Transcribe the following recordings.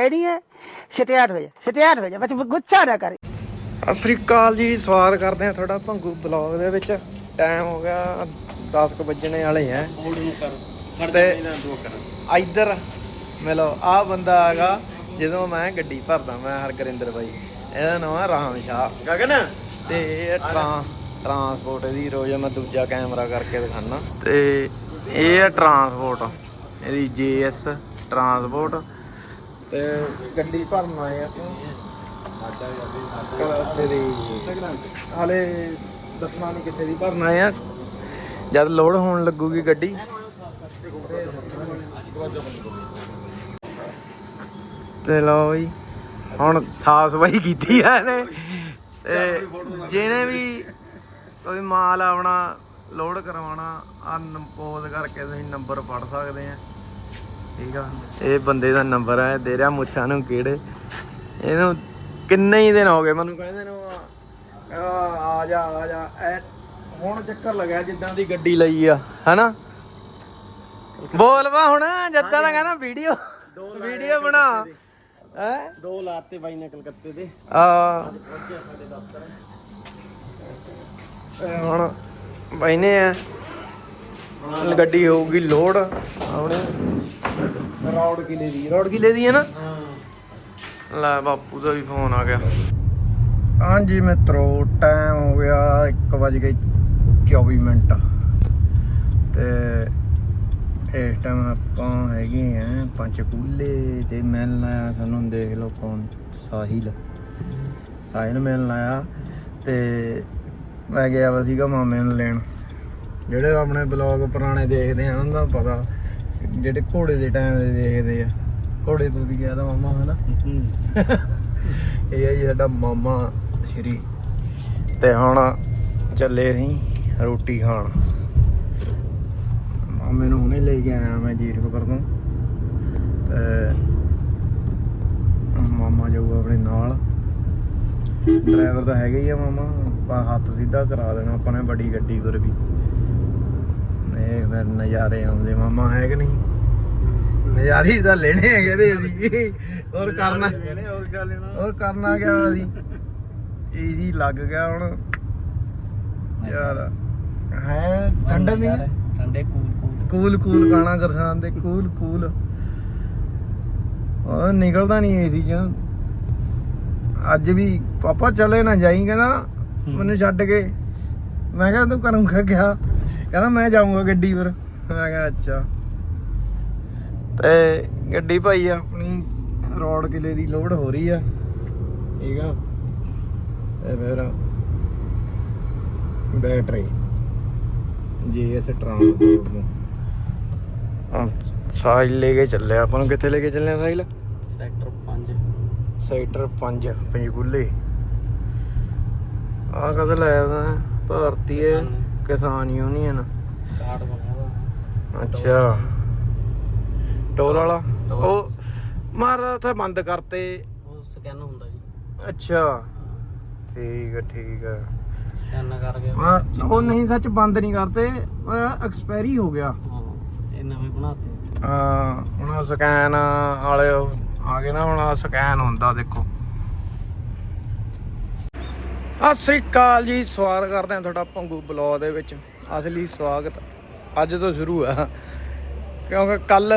Ready ਹੈ? ਸਟਿਆਰ ਹੋ ਜਾ ਸਟਿਆਰ ਹੋ ਜਾ ਬਸ ਗੁੱਸਾ ਨਾ ਕਰ। ਸਤਿ ਸ੍ਰੀ ਅਕਾਲ ਜੀ ਸਵਾਗਤ ਕਰਦੇ ਆ ਤੁਹਾਡਾ ਭੰਗੂ ਬਲੌਗ ਦੇ ਵਿੱਚ। ਟਾਈਮ ਹੋ ਗਿਆ 10 ਕੁ ਵੱਜਣੇ ਵਾਲੇ ਆ। ਤੇ ਇੱਧਰ ਮਿਲੋ ਆ ਬੰਦਾ ਹੈਗਾ ਜਦੋਂ ਮੈਂ ਗੱਡੀ ਭਰਦਾ ਮੈਂ ਹਰਗਰਿੰਦਰ ਬਾਈ। ਇਹਦਾ ਨਾਮ ਹੈ ਰਾਮ ਸ਼ਾਹ। ਗਗਨ? ਤੇ ਇਹ ਟਰਾਂ ਟਰਾਂਸਪੋਰਟ ਦੀ ਰੋਜ਼ ਮੈਂ ਦੂਜਾ ਕੈਮਰਾ ਕਰਕੇ ਦਿਖਾਣਾ ਤੇ ਇਹ ਹੈ ਟਰਾਂਸਪੋਰਟ ਇਹਦੀ ਜੀਐਸ ਟਰਾਂਸਪੋਰਟ। ਤੇ ਗੱਡੀ ਭਰਨ ਆਏ ਆ ਕਿੱਥੇ ਦੀ ਹਾਲੇ ਦੱਸਣਾ ਨਹੀਂ ਕਿੱਥੇ ਦੀ ਭਰਨ ਆਏ ਆ। ਜਦ ਲੋਡ ਹੋਣ ਲੱਗੂਗੀ ਗੱਡੀ। ਤੇ ਲਓ ਜੀ ਹੁਣ ਸਾਫ਼ ਸਫ਼ਾਈ ਕੀਤੀ ਆ ਇਹਨੇ। ਜਿਹਨੇ ਵੀ ਕੋਈ ਮਾਲ ਆਪਣਾ ਲੋਡ ਕਰਵਾਉਣਾ ਆ ਨੰਪੋਜ਼ ਕਰਕੇ ਤੁਸੀਂ ਨੰਬਰ ਪੜ ਸਕਦੇ ਆ। ਠੀਕ ਆ ਇਹ ਬੰਦੇ ਦਾ ਨੰਬਰ ਹੈ ਦੇ ਰਿਹਾ ਮੁੱਛਾਂ ਨੂੰ ਕਿਹੜੇ ਇਹਨੂੰ ਕਿੰਨੇ ਹੀ ਦਿਨ ਹੋ ਗਏ ਮੈਨੂੰ ਕਹਿੰਦੇ ਨੂੰ ਆ ਆ ਜਾ ਆ ਜਾ। ਹੁਣ ਚੱਕਰ ਲੱਗਿਆ ਜਿੱਦਾਂ ਦੀ ਗੱਡੀ ਲਈ ਆ ਹਨਾ? ਬੋਲ ਵਾ ਹੁਣ ਜੱਦਾਂ ਦਾ ਕਹਿੰਦਾ ਵੀਡੀਓ ਵੀਡੀਓ ਬਣਾ। ਹੈ? ਦੋ। ਲਾਤੇ ਬਾਈ ਨੇ ਕਲਕੱਤੇ ਦੇ। ਆ। ਹੁਣ ਬੈਨੇ ਆ ਗੱਡੀ ਹੋਊਗੀ ਲੋਡ ਆਪਣੇ ਰੌੜ ਕਿਲੇ ਦੀ ਰੌੜ ਕਿਲੇ ਦੀ ਹੈ ਨਾ? ਲੈ ਬਾਪੂ ਦਾ ਵੀ ਫੋਨ ਆ ਗਿਆ। ਹਾਂਜੀ ਮਿੱਤਰੋ ਟਾਈਮ ਹੋ ਗਿਆ 1:24 ਮਿੰਟ। ਤੇ ਇਸ ਟਾਈਮ ਆਪਾਂ ਹੈਗੇ ਆ ਪੰਚਕੂਲੇ ਤੇ ਮਿਲਣ ਆਇਆ ਸਾਨੂੰ ਦੇਖ ਲਓ ਕੌਣ ਸਾਹਿਲ। ਸਾਹਿਲ ਮਿਲਣ ਆਇਆ ਤੇ ਮੈਂ ਗਿਆ ਵਾ ਸੀਗਾ ਮਾਮੇ ਨੂੰ ਲੈਣ। ਜਿਹੜੇ ਆਪਣੇ ਬਲੌਗ ਪੁਰਾਣੇ ਦੇਖਦੇ ਆ ਉਹਨਾਂ ਦਾ ਪਤਾ। ਜਿਹੜੇ ਘੋੜੇ ਦੇ ਟਾਈਮ ਦੇ ਦੇਖਦੇ ਆ। ਘੋੜੇ ਤੋਂ ਵੀ ਗਿਆ ਤਾਂ ਮਾਮਾ ਹਨਾ? ਇਹ ਹੈ ਜੀ ਸਾਡਾ ਮਾਮਾ ਸ਼੍ਰੀ। ਤੇ ਹੁਣ ਚੱਲੇ ਅਸੀਂ ਰੋਟੀ ਖਾਣ। ਮਾਮੇ ਨੂੰ ਹੁਣੇ ਲੈ ਕੇ ਆਇਆ ਮੈਂ ਜੀਰਕਪੁਰ ਤੋਂ। ਤੇ ਮਾਮਾ ਜਾਊਗਾ ਆਪਣੇ ਨਾਲ। ਡਰਾਈਵਰ ਤਾਂ ਹੈਗਾ ਹੀ ਆ ਮਾਮਾ। ਪਰ ਹੱਥ ਸਿੱਧਾ ਕਰਾ ਦੇਣਾ ਆਪਾਂ ਨੇ ਵੱਡੀ ਗੱਡੀ ਪਰ ਵੀ ਇਹ ਫਿਰ ਨਜ਼ਾਰੇ ਆਉਂਦੇ ਮਾਮਾ ਹੈ ਕਿ ਨਹੀਂ? ਨਜ਼ਾਰੇ ਤਾਂ ਲੈਣੇ ਹੈਗੇ ਤੇ ਅਸੀਂ ਹੋਰ ਕਰਨਾ ਹੋਰ ਗੱਲ ਲੈਣਾ? ਹੋਰ ਕਰਨਾ ਕਿਆ ਅਸੀਂ ਈਜ਼ੀ ਲੱਗ ਗਿਆ ਹੁਣ। ਯਾਰ ਹੈ ਠੰਡਾ ਨਹੀਂ? ਠੰਡੇ ਕੂਲ ਕੂਲ। ਕੂਲ ਕੂਲ ਗਾਣਾ ਗਰਸ਼ਾਨ ਦੇ ਕੂਲ ਕੂਲ। ਉਹ ਨਿਕਲਦਾ ਨਹੀਂ ਏਸੀ ਚ। ਅੱਜ ਵੀ ਪਾਪਾ ਚਲੇ ਨਾ ਜਾਈ ਕਹਿੰਦਾ ਮੈਨੂੰ ਛੱਡ ਕੇ। ਮੈਂ ਕਿਹਾ ਤੂੰ ਕਰੂੰਗਾ ਕਿਆ ਕਹਿੰਦਾ ਮੈਂ ਜਾਊਂਗਾ ਗੱਡੀ ਪਰ। ਮੈਂ ਕਿਹਾ ਅੱਛਾ। ਤੇ ਗੱਡੀ ਭਾਈ ਆਪਣੀ ਰੋਡ ਕਿਲੇ ਦੀ ਲੋਡ ਹੋ ਰਹੀ ਆ। ਠੀਕ ਆ। ਤੇ ਫਿਰ ਬੈਟਰੀ। ਜੀਐਸ ਟਰਾਂਸਪੋਰਟ ਸਾਹਿਲ ਲੈ ਕੇ ਚੱਲਿਆ। ਆਪਾਂ ਨੂੰ ਕਿੱਥੇ ਲੈ ਕੇ ਚੱਲਿਆ ਸਾਹਿਲ ਸੈਕਟਰ 5 ਸੈਕਟਰ 5 ਪੰਜਕੂਲੇ। ਆ ਕਦ ਲੈ ਆਉਂਦਾ ਭਾਰਤੀ ਕਿਸਾਨ ਯੂਨੀਅਨ ਕਾਰਡ ਅੱਛਾ। ਟੋਲ ਵਾਲਾ? ਉਹ ਮਾਰਦਾ ਉੱਥੇ ਬੰਦ ਕਰਤੇ। ਉਹ ਸਕੈਨ ਹੁੰਦਾ ਜੀ। ਅੱਛਾ। ਠੀਕ ਹੈ ਠੀਕ ਹੈ। ਸਕੈਨ ਕਰਕੇ ਮਾਰ ਉਹ ਨਹੀਂ ਸੱਚ ਬੰਦ ਨਹੀਂ ਕਰਤੇ ਐਕਸਪਾਇਰੀ ਹੋ ਗਿਆ। ਹਾਂ ਇਹ ਨਵੇਂ ਬਣਾਤੇ। ਆ ਹੁਣ ਸਕੈਨ ਵਾਲੇ ਆ ਗਏ ਨਾ ਹੁਣ ਸਕੈਨ ਹੁੰਦਾ ਦੇਖੋ। ਸਤਿ ਸ੍ਰੀ ਅਕਾਲ ਜੀ, ਸਵਾਗਤ ਕਰਦੇ ਹਾਂ ਤੁਹਾਡਾ ਭੰਗੂ ਬਲੌਗ ਦੇ ਵਿੱਚ। ਅਸਲੀ ਸਵਾਗਤ ਅੱਜ ਤੋਂ ਸ਼ੁਰੂ ਆ। ਕਿਉਂਕਿ ਕੱਲ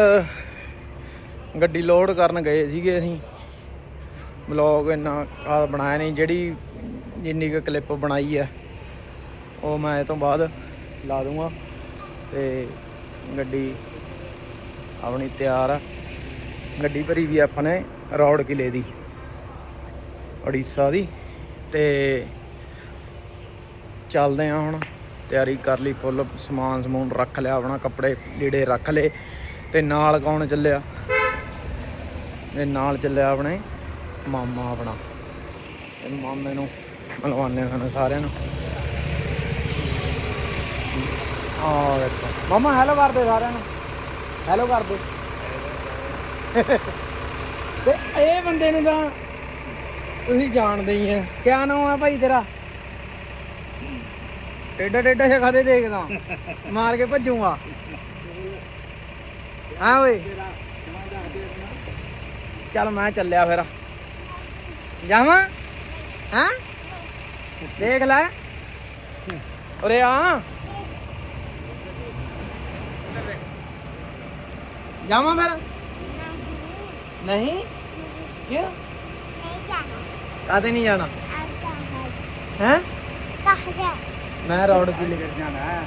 ਗੱਡੀ ਲੋਡ ਕਰਨ ਗਏ ਸੀਗੇ ਅਸੀਂ। ਬਲੌਗ ਇੰਨਾ ਆ ਬਣਾਇਆ ਨਹੀਂ, ਜਿਹੜੀ ਜਿੰਨੀ ਕੁ ਕਲਿੱਪ ਬਣਾਈ ਆ, ਉਹ ਮੈਂ ਇਹ ਤੋਂ ਬਾਅਦ ਲਾ ਦੂੰਗਾ। ਤੇ ਗੱਡੀ ਆਪਣੀ ਤਿਆਰ ਆ। ਗੱਡੀ ਭਰੀ ਵੀ ਆਪਾਂ ਨੇ ਰੌੜ ਕਿਲੇ ਦੀ, ਉੜੀਸਾ ਦੀ। ਤੇ ਚੱਲਦੇ ਆ ਹੁਣ। ਤਿਆਰੀ ਕਰ ਲਈ ਫੁੱਲ, ਸਮਾਨ ਸਮੂਨ ਰੱਖ ਲਿਆ, ਆਪਣਾ ਕੱਪੜੇ ਲੀੜੇ ਰੱਖ ਲਏ ਤੇ ਨਾਲ ਕੌਣ ਚੱਲਿਆ? ਇਹ ਨਾਲ ਚੱਲਿਆ ਆਪਣੇ ਮਾਮਾ ਆਪਣਾ। ਤੇ ਮਾਮੇ ਨੂੰ ਮਿਲਵਾਉਂਦੇ ਹਨ ਸਾਰਿਆਂ ਨੂੰ। ਆ ਵੇਖੋ। ਮਾਮਾ ਹੈਲੋ ਕਰਦੇ ਸਾਰਿਆਂ ਨੂੰ। ਹੈਲੋ ਕਰਦੇ। ਤੇ ਇਹ ਬੰਦੇ ਨੂੰ ਤਾਂ ਤੁਸੀਂ ਜਾਣਦੇ ਹੀ ਆ। ਕਿਆ ਨਾਮ ਆ ਭਾਈ ਤੇਰਾ? ਟੇਡਾ ਟੇਡਾ ਜਿਹਾ ਖਾਦੇ ਦੇਖਦਾ ਮਾਰ ਕੇ ਭੱਜੂਗਾ। ਹਾਂ ਓਏ? ਚੱਲ ਮੈਂ ਚੱਲਿਆ ਫਿਰ। ਜਾਵਾਂ? ਹਾਂ? ਦੇਖ ਲੈ। ਉਰੇ ਆ। ਜਾਵਾਂ ਫਿਰ? ਨਹੀਂ? ਕਿਉਂ? ਕਾਤੇ ਨਹੀਂ ਜਾਣਾ? ਹੈ? ਮੈਂ ਰੌੜ ਕਿਲੇ ਜਾਣਾ।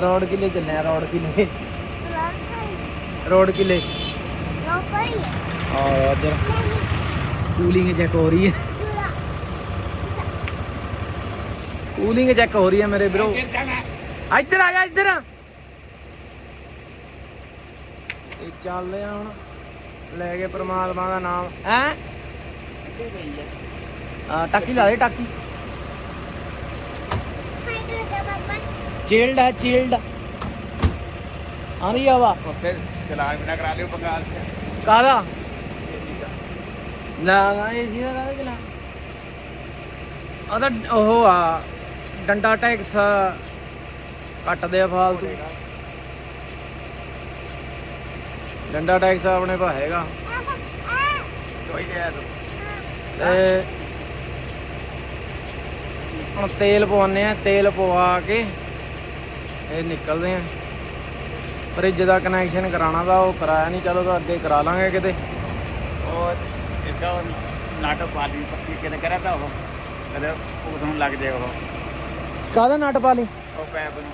ਰੌੜ ਕਿਲੇ ਚੱਲਿਆ, ਰੌੜ ਕਿਲੇ। ਰੌੜ ਕਿਲੇ। ਆ ਇੱਧਰ। ਕੂਲਿੰਗ ਚੈੱਕ ਹੋ ਰਹੀ ਹੈ। ਕੂਲਿੰਗ ਚੈੱਕ ਹੋ ਰਹੀ ਹੈ ਮੇਰੇ ਵੀਰੋ। ਇੱਧਰ ਆ ਜਾ, ਇੱਧਰ। ਇਹ ਚੱਲਦੇ ਆ ਹੁਣ। ਲੈ ਕੇ ਪ੍ਰਮਾਤਮਾ ਦਾ ਨਾਮ। ਹੈ? ਆ ਟਾਕੀ ਲਾ ਦੇ ਟਾਕੀ। ਚਿਲਡ ਹੈ ਚਿਲਡ। ਆ ਰਹੀ ਹਵਾ। ਚਲਾਨ ਬਿਨਾ ਕਰਾ ਲਿਓ ਬੰਗਾਲ ਚ। ਕਾਦਾ ਨਾ ਨਾ ਇਹ ਜੀ ਦਾ ਕਾਹਦਾ ਚਲਾ? ਉਹਦਾ ਉਹ ਆ ਡੰਡਾ ਟੈਕਸ ਕੱਟਦੇ ਆ ਫਾਲਤੂ। ਡੰਡਾ ਟੈਕਸ ਆਪਣੇ ਪਾ ਹੈਗਾ। ਕੋਈ ਗਿਆ ਤੂੰ। ਤੇ ਹੁਣ ਤੇਲ ਪਵਾਉਂਦੇ ਆ ਤੇਲ ਪਵਾ ਕੇ ਇਹ ਨਿਕਲਦੇ ਆ ਫਰਿੱਜ ਦਾ ਕਨੈਕਸ਼ਨ ਕਰਾਉਣਾ ਦਾ ਉਹ ਕਰਾਇਆ ਨਹੀਂ ਚਲੋ ਤਾਂ ਅੱਗੇ ਕਰਾ ਲਾਂਗੇ ਕਿਤੇ। ਉਹ ਇਸਦਾ ਨਾਟਕ ਪਾਲੀ ਪੱਕੀ ਕਿਤੇ ਕਰਿਆ ਤਾਂ ਉਹ? ਕਦੇ ਉਸ ਨੂੰ ਲੱਗ ਜਾਏ ਉਹ। ਕਾਹਦਾ ਨਟ ਪਾ ਲਈ ਉਹ ਪੈਪ ਨੂੰ।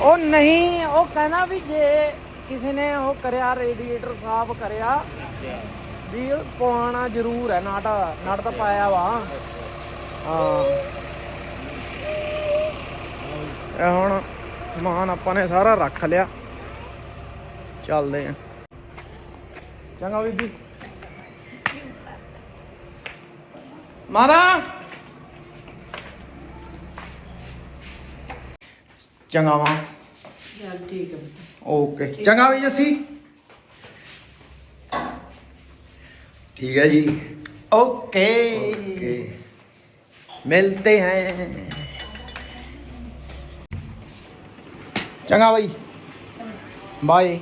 ਉਹ ਨਹੀਂ ਉਹ ਕਹਿੰਦਾ ਵੀ ਜੇ ਕਿਸੇ ਨੇ ਉਹ ਕਰਿਆ ਰੇਡੀਏਟਰ ਸਾਫ਼ ਕਰਿਆ ਵੀ ਉਹ ਪਵਾਉਣਾ ਜ਼ਰੂਰ ਹੈ ਨਟ ਨਟ ਤਾਂ ਪਾਇਆ ਵਾ। ਹਾਂ। ਇਹ ਹੁਣ ਸਮਾਨ ਆਪਾਂ ਨੇ ਸਾਰਾ ਰੱਖ ਲਿਆ। ਚੱਲਦੇ ਆ। ਚੰਗਾ ਬੀਬੀ। ਮਾਦਾ ਚੰਗਾ ਵਾ। ਠੀਕ ਹੈ ਓਕੇ। ਚੰਗਾ ਵੀ ਜੱਸੀ। ठीक है जी ओके मिलते हैं चंगा भाई बाय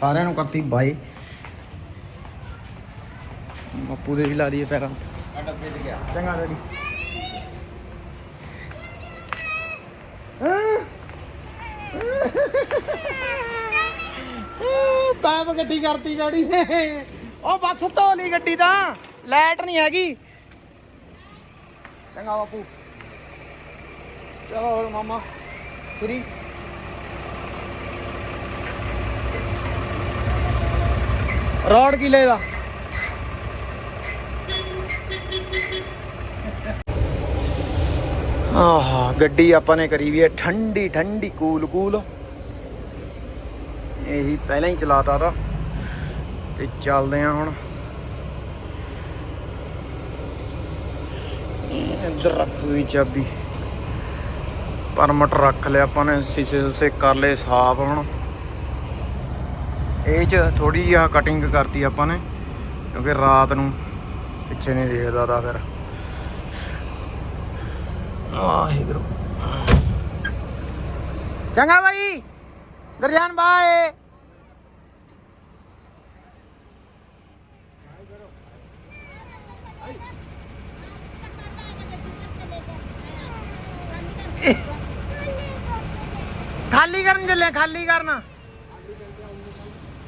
ਸਾਰਿਆਂ ਨੂੰ ਕਰਤੀ ਬਾਏ ਮੱਪੂ ਦੇ ਵੀ ਲਾ ਦਈਏ ਪੈਰਾਂ ਨਾਟਕ ਵਿੱਚ ਗਿਆ ਚੰਗਾ ਰੈਡੀ ਤਾਂ ਗੱਡੀ ਕਰਤੀ ਗਾੜੀ ਨੇ। ਉਹ ਬੱਸ ਧੋ ਲਈ ਗੱਡੀ ਤਾਂ, ਲਾਈਟ ਨਹੀਂ ਹੈਗੀ। ਚੰਗਾ ਬਾਪੂ। ਚਲੋ ਹੋਰ ਮਾਮਾ ਫਰੀ ਰੋਡ ਕਿਲੇ ਦਾ ਆਹਾ, ਗੱਡੀ ਆਪਾਂ ਨੇ ਕਰੀ ਵੀ ਹੈ ਠੰਡੀ ਠੰਡੀ, ਕੂਲ ਕੂਲ। ਇਹੀ ਪਹਿਲਾਂ ਹੀ ਚਲਾਤਾ ਤਾ। ਤੇ ਚੱਲਦੇ ਆ ਹੁਣ। ਇੱਧਰ ਰੱਖ ਵੀ ਚਾਬੀ। ਪਰਮਟ ਰੱਖ ਲਿਆ ਆਪਾਂ ਨੇ, ਸੀਸੇ ਸੁਸੇ ਕਰ ਲਏ ਸਾਫ਼ ਹੁਣ। ਇਹ ਚ ਥੋੜੀ ਜਿਹੀ ਕਟਿੰਗ ਕਰਤੀ ਆਪਾਂ ਨੇ, ਕਿਉਂਕਿ ਰਾਤ ਨੂੰ ਪਿੱਛੇ ਨਹੀਂ ਦੇਖਦਾ ਤਾਂ ਫਿਰ। ਵਾਹਿਗੁਰੂ। ਚੰਗਾ ਭਾਈ ਗਰਜਾਨ ਬਾਏ। ਖਾਲੀ ਕਰਨ ਚੱਲੇ ਖਾਲੀ ਕਰਨ।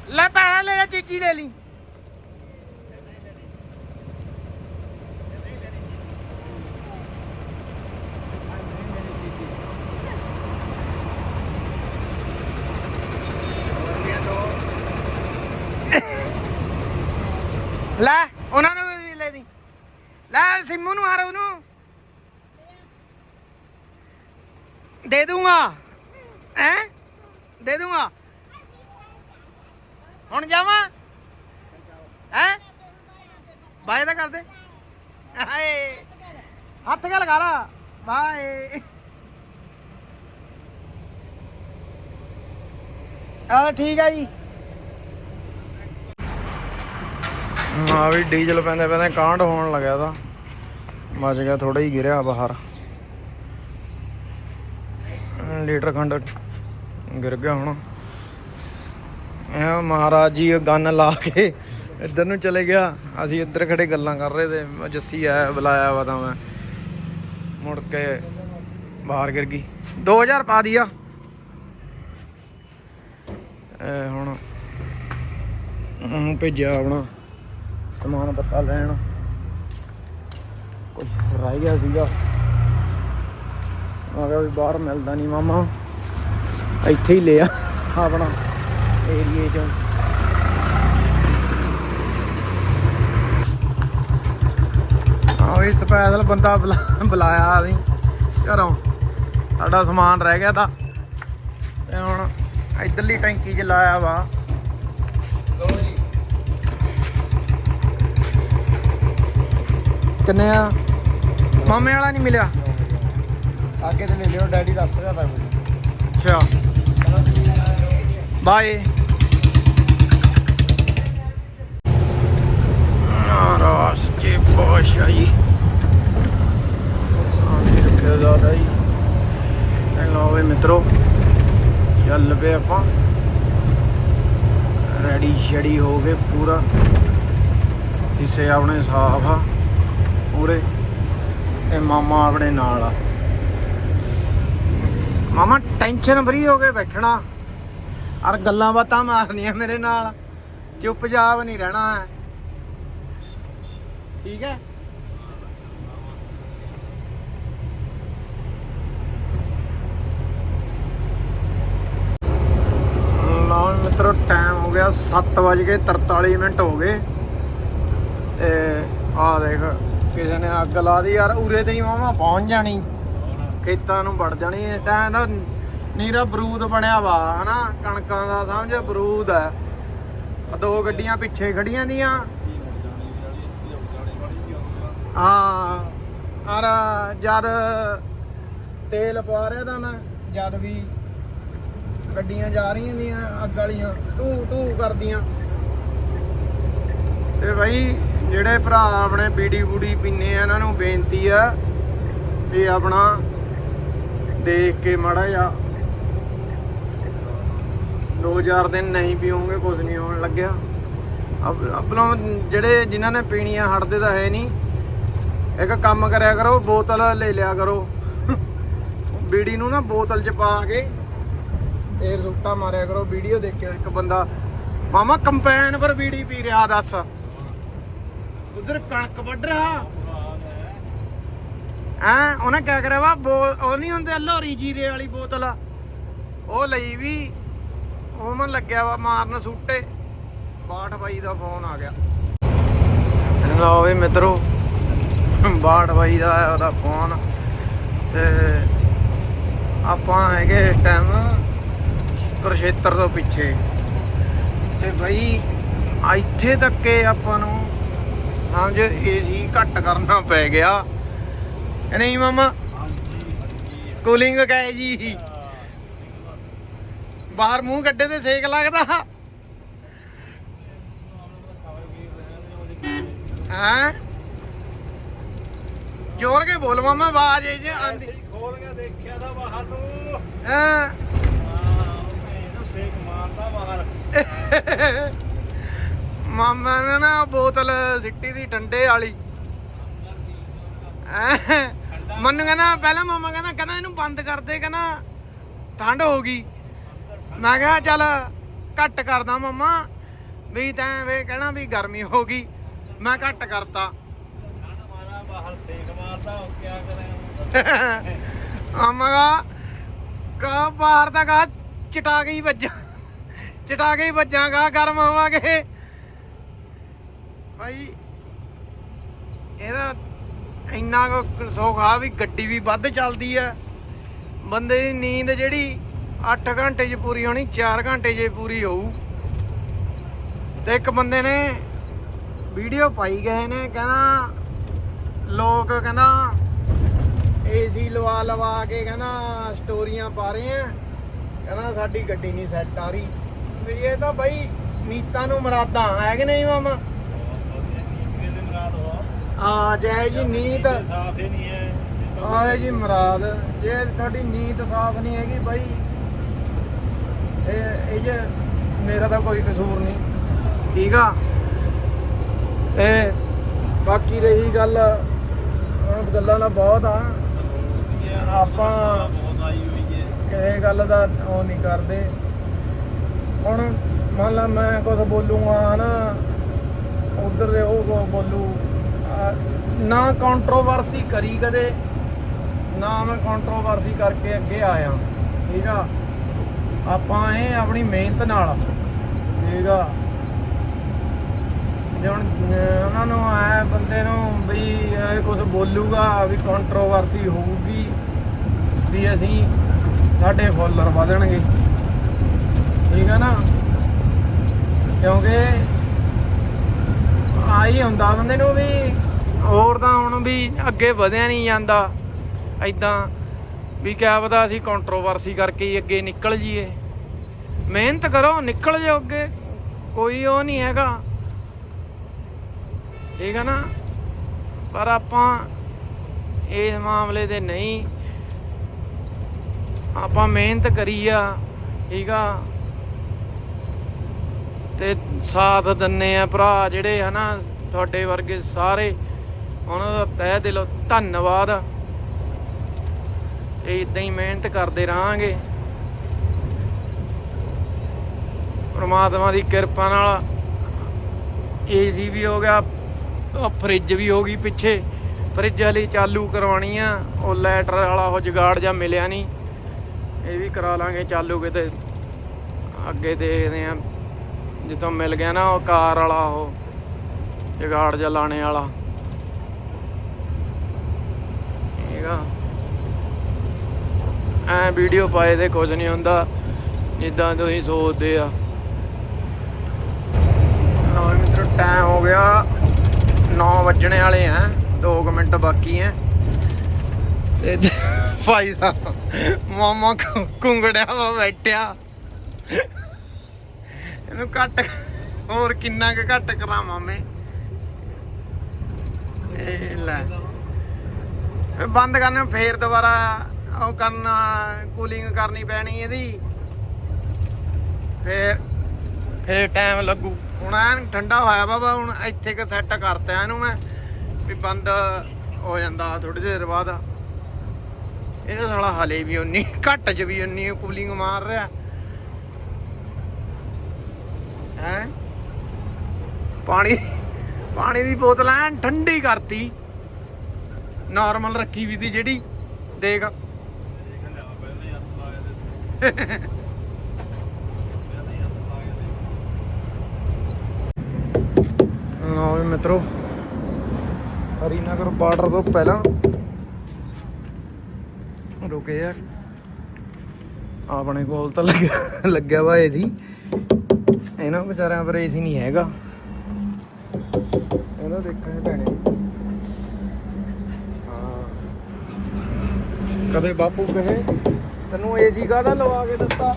ਲੈ ਪੈਸਾ ਲੈ ਜਾ, ਚੀਚੀ ਲੈ ਲਈ। ਲੈ, ਉਹਨਾਂ ਨੂੰ ਵੀ ਲੈ ਦੀ। ਲੈ, ਸਿੰਮੂ ਨੂੰ ਹਾਰੋ ਨੂੰ ਦੇ ਦੂੰਗਾ। ਹੈ? ਦੇ ਦੂੰਗਾ। ਹੁਣ ਜਾਵਾਂ? ਹੈ? ਬਾਏ ਦਾ ਕਰਦੇ। ਹਾਏ। ਹੱਥ ਕੇ ਲਗਾ ਲਾ? ਬਾਏ। ਆ ਠੀਕ ਆ ਜੀ। ਆ ਵੀ ਡੀਜ਼ਲ ਪੈਂਦੇ ਪੈਂਦੇ ਕਾਂਡ ਹੋਣ ਲੱਗਿਆ ਤਾਂ। ਬਚ ਗਿਆ ਥੋੜਾ ਹੀ ਗਿਰਿਆ ਬਾਹਰ। ਲੀਟਰ ਖੰਡ ਗਿਰ ਗਿਆ ਹੁਣ। ਇਹ ਮਹਾਰਾਜ ਜੀ ਗੰਨ ਲਾ ਕੇ ਇੱਧਰ ਨੂੰ ਚਲੇ ਗਿਆ। ਅਸੀਂ ਇੱਧਰ ਖੜੇ ਗੱਲਾਂ ਕਰ ਰਹੇ ਤੇ ਜੱਸੀ ਆਇਆ ਬੁਲਾਇਆ ਵਾ ਤਾਂ ਮੈਂ। ਮੁੜ ਕੇ ਬਾਹਰ ਗਿਰ ਗਈ। 2000 ਪਾ ਦਿਆ ਇਹ ਹੁਣ ਭੇਜਿਆ ਆਪਣਾ ਸਮਾਨ ਪੱਤਾ ਲੈਣ। ਕੁਝ ਰਹਿ ਗਿਆ ਸੀਗਾ। ਮੈਂ ਕਿਹਾ ਵੀ ਬਾਹਰ ਮਿਲਦਾ ਨਹੀਂ ਮਾਮਾ। ਇੱਥੇ ਹੀ ਲਿਆ ਆਪਣਾ ਏਰੀਏ ਚੋਂ। ਆ ਵੀ ਸਪੈਸ਼ਲ ਬੰਦਾ ਬੁਲਾ- ਬੁਲਾਇਆ ਅਸੀਂ। ਘਰੋਂ ਸਾਡਾ ਸਮਾਨ ਰਹਿ ਗਿਆ ਤਾਂ। ਤੇ ਹੁਣ ਇਧਰਲੀ ਟੈਂਕੀ 'ਚ ਲਾਇਆ ਵਾ। ਕਿੰਨੇ ਆ? ਮਾਮੇ ਵਾਲਾ ਨਹੀਂ ਮਿਲਿਆ? ਅੱਗੇ ਤੇ ਲੈ ਲਿਓ ਡੈਡੀ ਦੱਸ ਰਿਹਾ ਤਾਂ ਅੱਛਾ। ਬਾਏ। ਨਾਰਾਸ ਕੇ ਪਾਸ਼ਾਹੀ ਸਾਹਮਣੇ ਰੱਖਿਆ ਜ਼ਿਆਦਾ ਹੀ ਲਓ ਵੇ ਮਿੱਤਰੋ, ਚੱਲ ਪਏ ਆਪਾਂ। ਰੈਡੀ ਸ਼ੈਡੀ ਹੋ ਗਏ ਪੂਰਾ। ਹਿੱਸੇ ਆਪਣੇ ਸਾਫ਼ ਆ, ਪੂਰੇ। ਤੇ ਮਾਮਾ ਆਪਣੇ ਨਾਲ ਆ। ਮਾਮਾ ਟੈਨਸ਼ਨ ਫਰੀ ਹੋ ਕੇ ਬੈਠਣਾ। ਔਰ ਗੱਲਾਂ ਬਾਤਾਂ ਮਾਰਨੀਆਂ ਮੇਰੇ ਨਾਲ। ਚੁੱਪਚਾਪ ਨਹੀਂ ਰਹਿਣਾ ਹੈ। ਠੀਕ ਹੈ? ਲਓ ਮਿੱਤਰੋ ਟਾਈਮ ਹੋ ਗਿਆ 7:43 ਮਿੰਟ ਹੋ ਗਏ। ਤੇ ਆ ਦੇਖ, ਕਿਸੇ ਨੇ ਅੱਗ ਲਾ ਦੀ ਯਾਰ ਉਰੇ ਤੇ ਹੀ ਮਾਮਾ ਪਹੁੰਚ ਜਾਣੀ। ਖੇਤਾਂ ਨੂੰ ਵੜ ਜਾਣੀ ਇਹ ਟਾਈਮ ਦਾ ਨੀਰਾ ਬਰੂਦ ਬਣਿਆ ਵਾ, ਹਨਾ? ਕਣਕਾਂ ਦਾ ਸਮਝ, ਬਰੂਦ ਹੈ ਦੋ ਗੱਡੀਆਂ ਪਿੱਛੇ ਖੜੀਆਂ ਦੀਆਂ। ਹਾਂ ਅਰ ਜਦ ਤੇਲ ਪਾ ਰਿਹਾ ਤਾਂ ਮੈਂ, ਜਦ ਵੀ ਗੱਡੀਆਂ ਜਾ ਰਹੀਆਂ ਦੀਆਂ, ਅੱਗ ਵਾਲੀਆਂ, ਟੂ ਟੂ ਕਰਦੀਆਂ। ਤੇ ਭਾਈ ਜਿਹੜੇ ਭਰਾ ਆਪਣੇ ਬੀੜੀ ਬੂੜੀ ਪੀਨੇ ਆ, ਇਹਨਾਂ ਨੂੰ ਬੇਨਤੀ ਆ ਵੀ ਆਪਣਾ ਦੇਖ ਕੇ ਮੜਾ ਜਾ 2000 ਦਿਨ ਨਹੀਂ ਪੀਓਗੇ ਕੁਝ ਨਹੀਂ ਹੋਣ ਲੱਗਿਆ। ਆਪਣਾ ਜਿਹੜੇ ਜਿਨ੍ਹਾਂ ਨੇ ਪੀਣੀਆਂ, ਹਟਦੇ ਤਾਂ ਹੈ ਨਹੀਂ। ਇੱਕ ਕੰਮ ਕਰਿਆ ਕਰੋ, ਬੋਤਲ ਲੈ ਲਿਆ ਕਰੋ। ਬੀੜੀ ਨੂੰ ਨਾ ਬੋਤਲ 'ਚ ਪਾ ਕੇ ਫੇਰ ਸੁੱਟਾ ਮਾਰਿਆ ਕਰੋ। ਵੀਡੀਓ ਦੇਖਿਓ, ਇੱਕ ਬੰਦਾ। ਮਾਮਾ, ਕੰਪੈਨ ਪਰ ਬੀੜੀ ਪੀ ਰਿਹਾ, ਦੱਸ। ਉਧਰ ਕਣਕ ਵੱਢ ਰਿਹਾ। ਹਾਂ, ਉਹਨੇ ਕਿਆ ਕਰਿਆ ਵਾ? ਉਹ ਨਹੀਂ ਹੁੰਦੇ, ਲੋਰੀ ਜੀਰੇ ਵਾਲੀ ਬੋਤਲ। ਉਹ ਲਈ ਵੀ ਉਹ ਮਨ ਲੱਗਿਆ ਵਾ ਮਾਰਨ ਸੂਟੇ। ਬਾਠ ਬਾਈ ਦਾ ਫੋਨ ਆ ਗਿਆ। ਲਓ ਵੀ ਮਿੱਤਰੋ ਬਾਠ ਬਾਈ ਦਾ ਉਹਦਾ ਫੋਨ ਤੇ ਆਪਾਂ ਹੈਗੇ ਇਸ ਟਾਈਮ ਕੁਰਸ਼ੇਤਰ ਤੋਂ ਪਿੱਛੇ। ਤੇ ਬਈ ਇੱਥੇ ਤੱਕੇ ਆਪਾਂ ਨੂੰ ਸਮਝ ਏਸੀ ਘੱਟ ਕਰਨਾ ਪੈ ਗਿਆ। ਕਿ ਨਹੀਂ ਮਾਮਾ? ਕੂਲਿੰਗ ਕਹੇ ਜੀ? ਬਾਹਰ ਮੂੰਹ ਕੱਢੇ ਤੇ ਸੇਕ ਲੱਗਦਾ। ਹਾਂ? ਜੋਰ ਕੇ ਬੋਲ ਮਾਮਾ ਆਵਾਜ਼ ਇਹ ਜੇ ਆਂਦੀ ਖੋਲ ਕੇ ਦੇਖਿਆ ਤਾਂ ਬਾਹਰ ਨੂੰ। ਹਾਂ? ਇਹਨੂੰ ਸੇਕ ਮਾਰਦਾ ਬਾਹਰ ਮਾਮਾ ਨੇ ਨਾ ਬੋਤਲ ਸਿੱਟੀ ਦੀ ਠੰਡੇ ਵਾਲੀ। ਮੈਨੂੰ ਕਹਿੰਦਾ ਪਹਿਲਾਂ ਮਾਮਾ ਕਹਿੰਦਾ ਕਹਿੰਦਾ ਇਹਨੂੰ ਬੰਦ ਕਰ ਦੇ ਕਹਿੰਦਾ ਠੰਡ ਹੋ ਗਈ। ਮੈਂ ਕਿਹਾ ਚੱਲ ਘੱਟ ਕਰਦਾ ਮਾਮਾ, ਵੀ ਤੈਂ ਵੇ ਕਹਿਣਾ ਵੀ ਗਰਮੀ ਹੋ ਗਈ। ਮੈਂ ਘੱਟ ਕਰਤਾ। ਮਾਰਾ ਬਾਹਰ ਸੇਕ ਮਾਰਦਾ ਉਹ ਕੀ ਕਰੇ ਮਾਮਾ ਕਾ ਬਾਹਰ ਦਾ ਕਾ ਚਟਾ ਗਈ ਵੱਜਾ ਚਟਾ ਗਈ ਵੱਜਾਂਗਾ ਗਰਮ ਹੋਵਾਂਗੇ। ਭਾਈ ਇਹਦਾ ਇੰਨਾ ਕੁ ਸੁੱਖ ਆ ਵੀ ਗੱਡੀ ਵੀ ਵੱਧ ਚੱਲਦੀ ਆ। ਬੰਦੇ ਦੀ ਨੀਂਦ ਜਿਹੜੀ 8 ਘੰਟੇ 'ਚ ਪੂਰੀ ਹੋਣੀ 4 ਘੰਟੇ 'ਚ ਪੂਰੀ ਹੋਊ। ਤੇ ਇੱਕ ਬੰਦੇ ਨੇ ਵੀਡੀਓ ਪਾਈ ਗਏ ਨੇ ਕਹਿੰਦਾ ਲੋਕ ਕਹਿੰਦਾ ਏਸੀ ਲਵਾ ਲਵਾ ਕੇ ਕਹਿੰਦਾ ਸਟੋਰੀਆਂ ਪਾ ਰਹੇ ਆ। ਕਹਿੰਦਾ ਸਾਡੀ ਗੱਡੀ ਨਹੀਂ ਸੈੱਟ ਆ ਰਹੀ। ਵੀ ਇਹ ਤਾਂ ਬਾਈ ਨੀਤਾਂ ਨੂੰ ਮਰਾਦਾ ਹੈ ਕਿ ਨਹੀਂ ਮਾਮਾ? ਆ ਜੈ ਜੀ ਨੀਤ। ਸਾਫ਼ ਹੀ ਨਹੀਂ ਹੈ। ਆਏ ਜੀ ਮਰਾਦ। ਜੇ ਤੁਹਾਡੀ ਨੀਤ ਸਾਫ਼ ਨਹੀਂ ਹੈਗੀ ਬਾਈ ਇਹ ਇਹ ਜੇ ਮੇਰਾ ਤਾਂ ਕੋਈ ਕਸੂਰ ਨਹੀਂ। ਠੀਕ ਆ? ਇਹ ਬਾਕੀ ਰਹੀ ਗੱਲ ਗੱਲਾਂ ਦਾ ਬਹੁਤ ਆ। ਆਪਾਂ ਕਿਸੇ ਗੱਲ ਦਾ ਉਹ ਨਹੀਂ ਕਰਦੇ। ਹੁਣ ਮੰਨ ਲਾ ਮੈਂ ਕੁਝ ਬੋਲੂਗਾ ਨਾ ਉਧਰ ਦੇ ਉਹ ਕੁਛ ਬੋਲੂ। ਨਾ ਕੰਟਰੋਵਰਸੀ ਕਰੀ ਕਦੇ, ਨਾ ਮੈਂ ਕੰਟਰੋਵਰਸੀ ਕਰਕੇ ਅੱਗੇ ਆਇਆ। ਠੀਕ ਆ? ਆਪਾਂ ਇਹ ਆਪਣੀ ਮਿਹਨਤ ਨਾਲ ਠੀਕ ਆ ਜੇ ਹੁਣ ਉਹਨਾਂ ਨੂੰ ਐ ਬੰਦੇ ਨੂੰ ਵੀ ਇਹ ਕੁਝ ਬੋਲੂਗਾ ਵੀ ਕੰਟਰੋਵਰਸੀ ਹੋਊਗੀ ਵੀ ਅਸੀਂ ਸਾਡੇ ਫੋਲੋਅਰ ਵਧਣਗੇ ਠੀਕ ਹੈ ਨਾ? ਕਿਉਂਕਿ ਆਈ ਹੁੰਦਾ ਬੰਦੇ ਨੂੰ ਵੀ, ਹੋਰ ਤਾਂ ਹੁਣ ਵੀ ਅੱਗੇ ਵਧਿਆ ਨਹੀਂ ਜਾਂਦਾ ਐਦਾਂ ਵੀ ਕਿਆ ਪਤਾ ਅਸੀਂ ਕੰਟਰੋਵਰਸੀ ਕਰਕੇ ਹੀ ਅੱਗੇ ਨਿਕਲ ਜਾਈਏ। ਮਿਹਨਤ ਕਰੋ, ਨਿਕਲ ਜਾਓ ਅੱਗੇ। ਕੋਈ ਉਹ ਨਹੀਂ ਹੈਗਾ। ਠੀਕ ਹੈ ਨਾ? ਪਰ ਆਪਾਂ ਇਸ ਮਾਮਲੇ ਦੇ ਨਹੀਂ। ਆਪਾਂ ਮਿਹਨਤ ਕਰੀ ਆ, ਠੀਕ ਆ। ਤੇ ਸਾਥ ਦਿੰਨੇ ਆ ਭਰਾ ਜਿਹੜੇ ਹਨਾ, ਤੁਹਾਡੇ ਵਰਗੇ ਸਾਰੇ। ਉਹਨਾਂ ਦਾ ਤਹਿ ਦਿਲੋਂ ਧੰਨਵਾਦ। ਤੇ ਇਦਾਂ ਹੀ ਮਿਹਨਤ ਕਰਦੇ ਰਹਾਂਗੇ। ਪ੍ਰਮਾਤਮਾ ਦੀ ਕਿਰਪਾ ਨਾਲ ਏਸੀ ਵੀ ਹੋ ਗਿਆ ਉਹ ਫ੍ਰਿਜ ਵੀ ਹੋ ਗਈ ਪਿੱਛੇ। ਫ੍ਰਿਜ ਵਾਲੀ ਚਾਲੂ ਕਰਵਾਉਣੀ ਆ, ਉਹ ਲੈਟਰ ਵਾਲਾ ਉਹ ਜਗਾੜ ਜਾਂ ਮਿਲਿਆ ਨਹੀਂ। ਇਹ ਵੀ ਕਰਾ ਲਾਂਗੇ ਚਾਲੂ ਕਿਤੇ। ਅੱਗੇ ਦੇਖਦੇ ਆ, ਜਿੱਥੋਂ ਮਿਲ ਗਿਆ ਨਾ ਉਹ ਕਾਰ ਵਾਲਾ ਉਹ, ਜਗਾੜ ਜਾਂ ਲਾਣੇ ਵਾਲਾ। ਇਹਗਾ ਐ ਵੀਡੀਓ ਪਾਏ ਤੇ ਕੁਝ ਨਹੀਂ ਹੁੰਦਾ। ਜਿੱਦਾਂ ਤੁਸੀਂ ਸੋਚਦੇ ਆ। ਲਓ ਜੀ ਮਿੱਤਰੋ ਟਾਈਮ ਹੋ ਗਿਆ। 9 ਵੱਜਣੇ ਵਾਲੇ ਆ। 2 ਮਿੰਟ ਬਾਕੀ ਐ ਤੇ ਭਾਈ ਸਾਹਿਬ, ਮਾਮਾ ਕੁ- ਕੁੰਗੜਿਆ ਵਾ ਬੈਠਿਆ। ਇਹਨੂੰ ਘੱਟ ਹੋਰ ਕਿੰਨਾ ਕੁ ਘੱਟ ਕਰਾਂ ਮਾਮੇ ਇਹ ਲੈ। ਬੰਦ ਕਰਨੇ, ਫੇਰ ਦੁਬਾਰਾ ਉਹ ਕਰਨਾ ਕੂਲਿੰਗ ਕਰਨੀ ਪੈਣੀ ਇਹਦੀ। ਫੇਰ ਫੇਰ ਟਾਈਮ ਲੱਗੂ। ਹੁਣ ਐਨ ਠੰਡਾ ਹੋਇਆ ਬਾਬਾ ਹੁਣ ਇੱਥੇ ਕਿ ਸੈੱਟ ਕਰਤਾ ਇਹਨੂੰ ਮੈਂ ਵੀ ਬੰਦ ਹੋ ਜਾਂਦਾ ਥੋੜੀ ਦੇਰ ਬਾਅਦ। ਇਹਦਾ ਸਾਲਾ ਹਲੇ ਵੀ ਉਨੀ ਘੱਟ ਚ ਵੀ ਉਨੀ ਕੂਲਿੰਗ ਮਾਰ ਰਿਹਾ। ਹੈ? ਪਾਣੀ ਪਾਣੀ ਦੀ ਬੋਤਲ ਐਨ ਠੰਡੀ ਕਰਤੀ। ਨਾਰਮਲ ਰੱਖੀ ਵੀ ਤੀ ਜਿਹੜੀ ਦੇਖ। ਲਓ ਵੀ ਮਿੱਤਰੋ, ਹਰੀਨਗਰ ਬਾਰਡਰ ਤੋਂ ਪਹਿਲਾਂ ਰੁਕੇ ਆ। ਆਪਣੇ ਕੋਲ ਤਾਂ ਲੱਗਿਆ ਲੱਗਿਆ ਵਾ ਏਸੀ। ਇਹਨਾਂ ਵਿਚਾਰਿਆਂ ਪਰ ਏਸੀ ਨਹੀਂ ਹੈਗਾ। ਇਹਨਾਂ ਦੇਖਣੇ ਪੈਣੇ। ਹਾਂ। ਕਦੇ ਬਾਪੂ ਕਹੇ ਤੈਨੂੰ ਏਸੀ ਕਾਹਦਾ ਲਵਾ ਕੇ ਦਿੱਤਾ?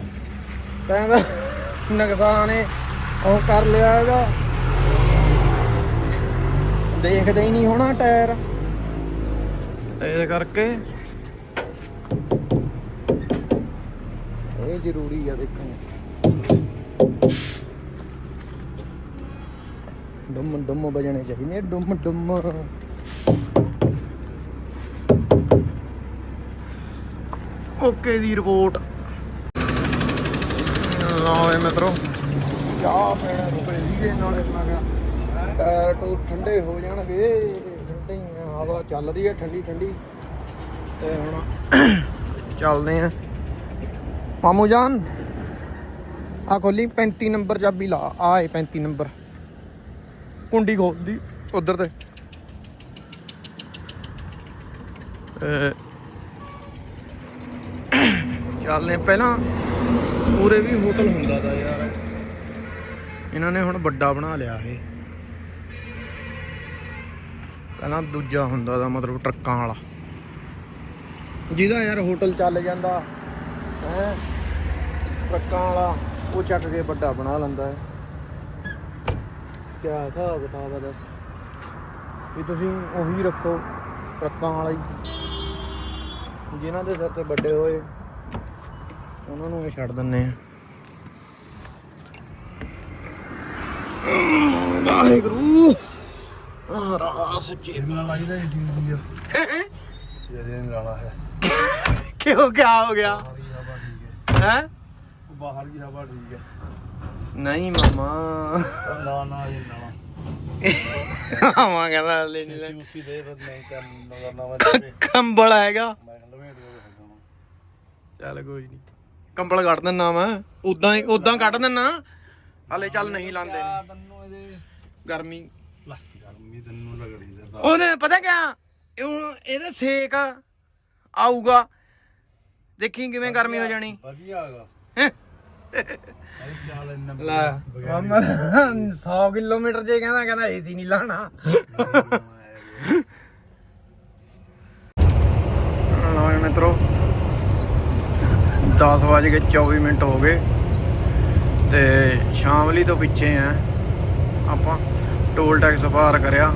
ਕਹਿੰਦਾ ਨੁਕਸਾਨ ਏ ਉਹ ਕਰ ਲਿਆ ਇਹਦਾ। ਦੇਖਦੇ ਹੀ ਨਹੀਂ ਹੋਣਾ ਟਾਇਰ। ਇਹ ਕਰਕੇ? ਇਹ ਜ਼ਰੂਰੀ ਆ ਦੇਖਣਾ ਡੁੰਮ ਡੁੰਮ ਵਜਣੇ ਚਾਹੀਦੇ ਡੁੰਮ ਡੁੰਮ ਓਕੇ ਦੀ ਰਿਪੋਰਟ। ਲਓ ਇਹ ਮਿੱਤਰੋ। ਚਾਹ ਪੀਣਾ ਰੁਕੇ ਸੀਗੇ ਨਾਲੇ ਮੈਂ ਕਿਹਾ ਟਾਇਰ ਟੂਰ ਠੰਡੇ ਹੋ ਜਾਣਗੇ ਠੰਡੀ ਹਵਾ ਚੱਲ ਰਹੀ ਹੈ ਠੰਡੀ ਠੰਡੀ। ਤੇ ਹੁਣ ਚੱਲਦੇ ਆ ਮਾਮੂ ਜਾਨ ਆ ਖੋਲੀ 35 ਨੰਬਰ ਚਾਬੀ ਲਾ ਆ ਏ 35 ਨੰਬਰ। ਕੁੰਡੀ ਖੋਲਦੀ ਉਧਰ ਤੇ। ਚੱਲਨੇ ਪਹਿਲਾਂ ਪੂਰੇ ਵੀ ਹੋਟਲ ਹੁੰਦਾ ਦਾ ਯਾਰ। ਇਹਨਾਂ ਨੇ ਹੁਣ ਵੱਡਾ ਬਣਾ ਲਿਆ ਇਹ। ਪਹਿਲਾਂ ਦੂਜਾ ਹੁੰਦਾ ਦਾ ਮਤਲਬ ਟਰੱਕਾਂ ਵਾਲਾ। ਜਿਹਦਾ ਯਾਰ ਹੋਟਲ ਚੱਲ ਜਾਂਦਾ, ਹੈ? ਟਰੱਕਾਂ ਵਾਲਾ, ਉਹ ਚੱਕ ਕੇ ਵੱਡਾ ਬਣਾ ਲੈਂਦਾ ਹੈ। ਕਿਆ ਹਿਸਾਬ ਕਿਤਾਬ ਆ ਦੱਸ? ਵੀ ਤੁਸੀਂ ਉਹੀ ਰੱਖੋ, ਟਰੱਕਾਂ ਵਾਲਾ ਹੀ। ਜਿਨ੍ਹਾਂ ਦੇ ਸਿਰ ਤੇ ਵੱਡੇ ਹੋਏ। ਉਹਨਾਂ ਨੂੰ ਵੀ ਛੱਡ ਦਿੰਨੇ ਆ। ਵਾਹਿਗੁਰੂ। ਆ ਰਾਸ ਚੇਲਾ ਲੱਗਦਾ ਜੀ ਦੀ ਆ। ਜਿਹਦੇ ਨਾਲ ਲਾਣਾ ਹੈ। ਕਿਉਂ ਕਿਆ ਹੋ ਗਿਆ? ਹੈ। ਬਾਹਰ ਦੀ ਹਵਾ ਠੀਕ ਹੈ। ਨਹੀਂ ਮਾਮਾ। ਨਾ ਨਾ ਇਹ ਨਾ। ਮਾਮਾ ਕਹਿੰਦਾ ਲੈ ਨਹੀਂ ਲੈ। ਉਸੇ ਦੇ ਫਿਰ ਨਹੀਂ ਕਰਨਾ ਨਵਾਂ ਕੰਬਲ ਆਏਗਾ ਮੈਂ ਲਵੇਟ ਕੇ ਚੱਲ ਕੋਈ ਨਹੀਂ ਕੰਬਲ ਕੱਢ ਦਿੰਨਾ ਮੈਂ ਉਦਾਂ ਹੀ ਉਦਾਂ ਕੱਢ ਦਿੰਨਾ ਹਲੇ ਚੱਲ ਨਹੀਂ ਲਾਂਦੇ ਤੈਨੂੰ ਇਹਦੇ ਗਰਮੀ ਲੈ ਗਰਮੀ ਤੈਨੂੰ ਲੱਗ ਰਹੀ ਹੈ ਉਹਨੇ ਪਤਾ ਕਿਆ ਇਹ ਹੁਣ ਇਹਦਾ ਸੇਕ ਆਊਗਾ ਦੇਖੀ ਕਿਵੇਂ ਗਰਮੀ ਹੋ ਜਾਣੀ ਵਧੀਆ ਹੈਗਾ ਹੈਂ? ਚੱਲ ਇੰਨਾ ਲੈ ਮਾਮਾ 100 ਕਿਲੋਮੀਟਰ ਜੇ ਕਹਿੰਦਾ ਕਹਿੰਦਾ ਏਸੀ ਨਹੀਂ ਲਾਣਾ 10 ਵਜ ਕੇ 24 ਮਿੰਟ ਹੋ ਗਏ ਤੇ ਸ਼ਾਮਲੀ ਤੋਂ ਪਿੱਛੇ ਆ ਆਪਾਂ ਟੋਲ ਟੈਕਸ ਪਾਰ ਕਰਿਆ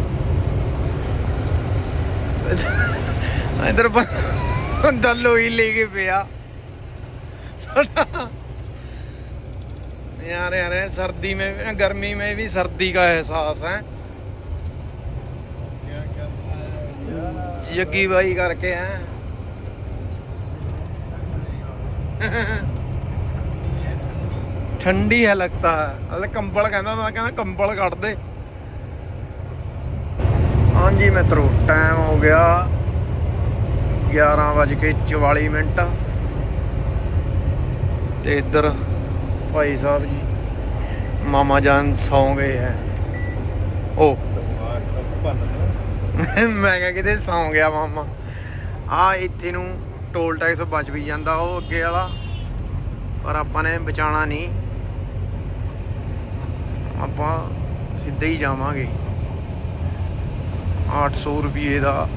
ਇਧਰ ਬੰਦਾ ਲੋਈ ਲੈ ਕੇ ਪਿਆ यार यार सर्दी में भी गर्मी में भी सर्दी का एहसास है जग्गी भाई करके हैं ਠੰਡੀ ਹੈ ਲੱਗਦਾ। ਹੈ ਹਲੇ ਕੰਬਲ ਕਹਿੰਦਾ ਮੈਂ ਕਹਿੰਦਾ ਕੰਬਲ ਕੱਢ ਦੇ। ਹਾਂਜੀ ਮਿੱਤਰੋ ਟਾਈਮ ਹੋ ਗਿਆ 11:44 ਮਿੰਟ। ਤੇ ਇੱਧਰ ਭਾਈ ਸਾਹਿਬ ਜੀ ਮਾਮਾ ਜਾਨ ਸੌਂ ਗਏ ਹੈ। ਉਹ ਮੈਂ ਕਿਹਾ ਕਿਤੇ ਸੌਂ ਗਿਆ ਮਾਮਾ। ਆ ਇੱਥੇ ਨੂੰ ਟੋਲ ਟੈਕਸ ਬਚ ਵੀ ਜਾਂਦਾ ਉਹ ਅੱਗੇ ਵਾਲਾ, ਪਰ ਆਪਾਂ ਨੇ ਬਚਾਣਾ ਨਹੀਂ। ਆਪਾਂ ਸਿੱਧੇ ਹੀ ਜਾਵਾਂਗੇ। 800 ਰੁਪਏ ਦਾ।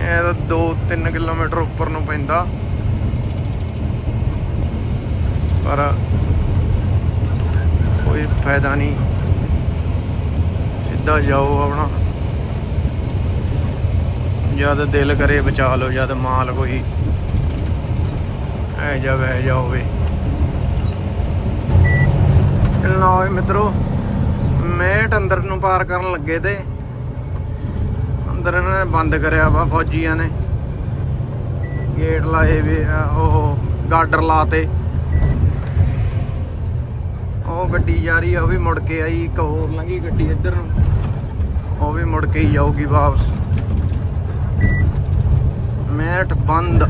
ਇਹ ਤਾਂ 2-3 ਕਿਲੋਮੀਟਰ ਉੱਪਰ ਨੂੰ ਪੈਂਦਾ। ਪਰ ਕੋਈ ਫਾਇਦਾ ਨਹੀਂ। ਸਿੱਧਾ ਜਾਓ ਆਪਣਾ। ਜਦ ਦਿਲ ਕਰੇ ਬਚਾ ਲਓ, ਜਦ ਮਾਲ ਕੋਈ ਐ ਜਾ ਵਹਿ ਜਾ ਹੋਵੇ। ਲਓ ਮਿੱਤਰੋ ਮੇਟ ਅੰਦਰ ਨੂੰ ਪਾਰ ਕਰਨ ਲੱਗੇ ਤੇ ਅੰਦਰ ਇਹਨਾਂ ਨੇ ਬੰਦ ਕਰਿਆ ਵਾ ਫੌਜੀਆਂ ਨੇ। ਗੇਟ ਲਾਏ ਵੀ ਉਹ ਗਾਰਡਰ ਲਾਤੇ। ਉਹ ਗੱਡੀ ਜਾ ਰਹੀ ਆ, ਉਹ ਵੀ ਮੁੜ ਕੇ ਆਈ, ਇੱਕ ਹੋਰ ਲੰਗੀ ਗੱਡੀ ਇੱਧਰ ਨੂੰ। ਉਹ ਵੀ ਮੁੜ ਕੇ ਹੀ ਜਾਊਗੀ ਵਾਪਸ। ਮੈਟ ਬੰਦ